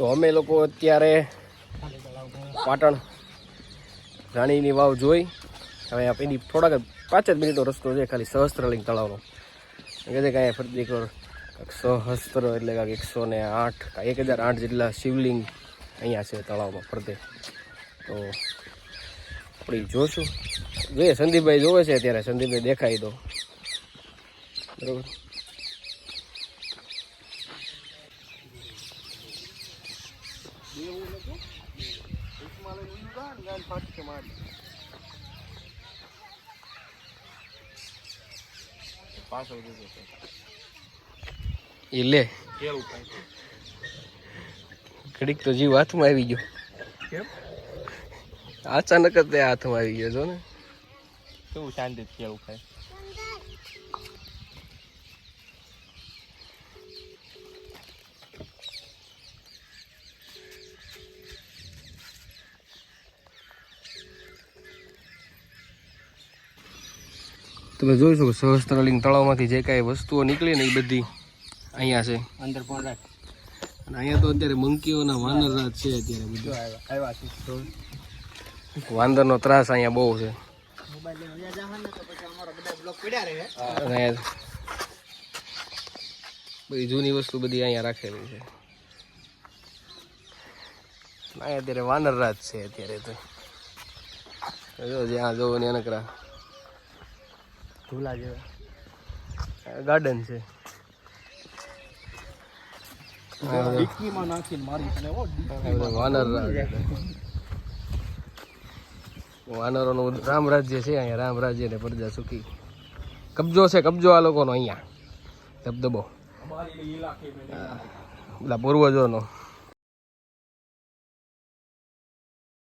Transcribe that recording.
તો અમે લોકો અત્યારે પાટણ રાણીની વાવ જોઈ. હવે પેલી થોડાક પાંચ જ મિનિટનો રસ્તો છે, ખાલી સહસ્ત્રલિંગ તળાવનો. કે છે કાંઈ ફરતી એક સહસ્ત્ર એટલે કાંઈક એકસો ને આઠ એક હજાર આઠ જેટલા શિવલિંગ અહીંયા છે તળાવમાં ફરતે. તો આપણે જોશું. જોઈએ, સંદીપભાઈ જોવે છે અત્યારે, સંદીપભાઈ દેખાય તો. બરોબર? એ લે ઘડીક તો જીવ હાથમાં આવી ગયો. કેમ? અચાનક જ તે હાથમાં આવી ગયો છો ને. કેવું શાંતિ કેવું ખાય તમે જોઈ શકો સહસ્ત્રલિંગ તળાવમાંથી જે કાંઈ વસ્તુઓ નીકળી ને એ બધી અહીંયા છે. અંદર પણ રાખ. અને અહીંયા તો અત્યારે મંકીઓના વાનરરાજ છે અત્યારે બધું. આવ્યા છે વાંદરનો ત્રાસ અહીંયા બહુ છે. બધા જૂની વસ્તુ બધી અહીંયા રાખેલી છે. અહીંયા અત્યારે વાનરરાજ છે અત્યારે તો. જો જ્યાં જોવો ને નકરા. ઝૂલા જેવા. ગાર્ડન છે. વાનરોનું રામરાજ્ય છે અહીંયા રામરાજ્ય ને પ્રજા સુખી. કબજો છે કબજો આ લોકોનો અહીંયા. ધબધબો અમારી બધા પૂર્વજોનો.